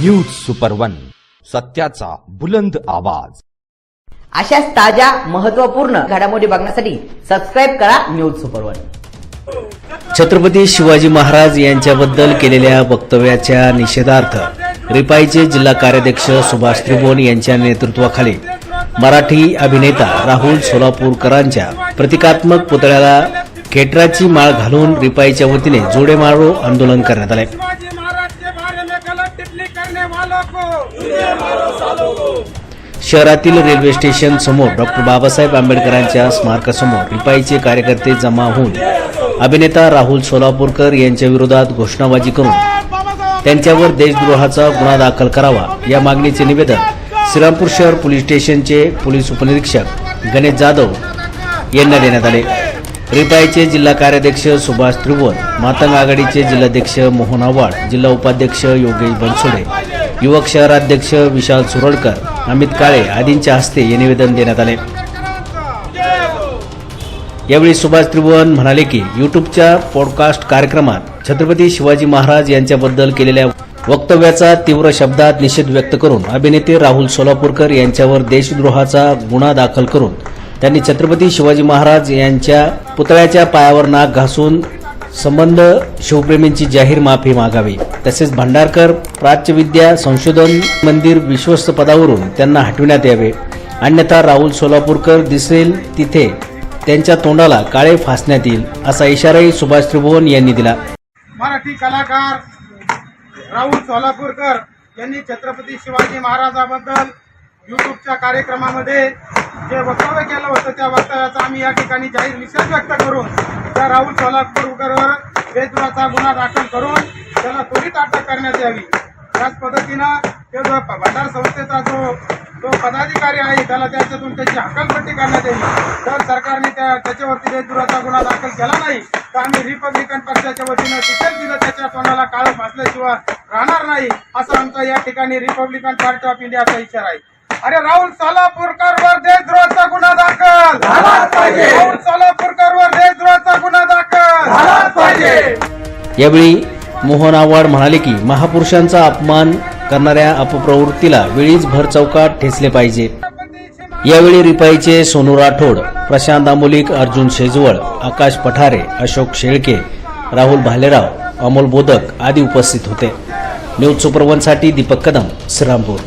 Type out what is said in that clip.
News super one सत्याचा बुलंद आवाज. अशाच ताज्या महत्त्वपूर्ण घडामोडी बघण्यासाठी सबस्क्राईब करा news super one Chhatrapati Shivaji Maharaj यांच्याबद्दल केलेल्या वक्तव्याच्या निषेधार्थ रिपाईचे जिल्हा कार्याध्यक्ष सुभाष त्रिभुवन यांच्या नेतृत्वाखाली मराठी अभिनेता राहुल सोलापूरकरांच्या प्रतिकात्मक पुतळ्याला खेटराची माळ घालून रिपाईच्या वतीने जोडे मारो आंदोलन करण्यात आले. शहरातील रेल्वे स्टेशन समोर डॉक्टर बाबासाहेब आंबेडकरांच्या स्मारकासमोर रिपाईचे कार्यकर्ते जमा होऊन अभिनेता राहुल सोलापूरकर यांच्या विरोधात घोषणाबाजी करून त्यांच्यावर देशद्रोहाचा गुन्हा दाखल करावा या मागणीचे निवेदन श्रीरामपूर शहर पोलीस स्टेशनचे पोलीस उपनिरीक्षक गणेश जाधव यांना देण्यात आले. रिपाईचे जिल्हा कार्याध्यक्ष सुभाष त्रिभुवन मातंग आघाडीचे जिल्हाध्यक्ष मोहन आव्हाड जिल्हा उपाध्यक्ष योगेश बनसोडे युवक शहराध्यक्ष विशाल सुरळकर अमित काळे आदींच्या हस्ते हे निवेदन देण्यात आले. यावेळी सुभाष त्रिभुवन म्हणाले की युट्यूबच्या पॉडकास्ट कार्यक्रमात छत्रपती शिवाजी महाराज यांच्याबद्दल केलेल्या वक्तव्याचा तीव्र शब्दात निषेध व्यक्त करून अभिनेते राहुल सोलापूरकर यांच्यावर देशद्रोहाचा गुन्हा दाखल करून त्यांनी छत्रपती शिवाजी महाराज यांच्या पुतळ्याच्या पायावर नाक घासून संबंध शिवप्रेमींची जाहीर माफी मागावी. तसेच भांडारकर प्राच्यविद्या संशोधन मंदिर विश्वस्त पदावरून त्यांना हटविण्यात यावे. अन्यथा राहुल सोलापूरकर दिसेल तिथे. त्यांच्या तोंडाला काळे फासण्यात येईल असा इशाराही सुभाष त्रिभुवन यांनी दिला. मराठी कलाकार राहुल सोलापूरकर यांनी छत्रपती शिवाजी महाराजाबद्दल युट्यूबच्या कार्यक्रमामध्ये जे वक्तव्य केलं होतं त्या वक्तव्याचा आम्ही या ठिकाणी जाहीर निषेध व्यक्त करून त्या राहुल सोलापूरकरवर बेदुराचा गुन्हा दाखल करून त्याला त्वरित अटक करण्यात यावी. त्याच पद्धतीनं ते जो भंडार संस्थेचा जो जो पदाधिकारी आहे त्याला त्याच्यातून त्याची हकालपट्टी करण्यात यावी. तर सरकारने त्या त्याच्यावरती देशद्रोहाचा गुन्हा दाखल केला नाही तर आम्ही रिपब्लिकन पक्षाच्या वतीनं तिथेच दिलं त्याच्या तोंडाला काळं फासल्याशिवाय राहणार नाही असं आमचा या ठिकाणी रिपब्लिकन पार्टी ऑफ इंडियाचा इशारा आहे. अरे राहुल सोलापूरकर वर देशद्रोहाचा गुन्हा दाखल. राहुल सोलापूरकर वर देशद्रोहाचा गुन्हा दाखल. यावेळी मोहन आव्हाड म्हणाले की महापुरुषांचा अपमान करणाऱ्या अपप्रवृत्तीला वेळीच भर चौकात ठेचले पाहिजे. यावेळी रिपाईचे सोनू राठोड प्रशांत आंबोलिक अर्जुन शेजवळ आकाश पठारे अशोक शेळके राहुल भालेराव अमोल बोदक आदी उपस्थित होते. न्यूज सुपर वनसाठी दीपक कदम श्रीरामपूर.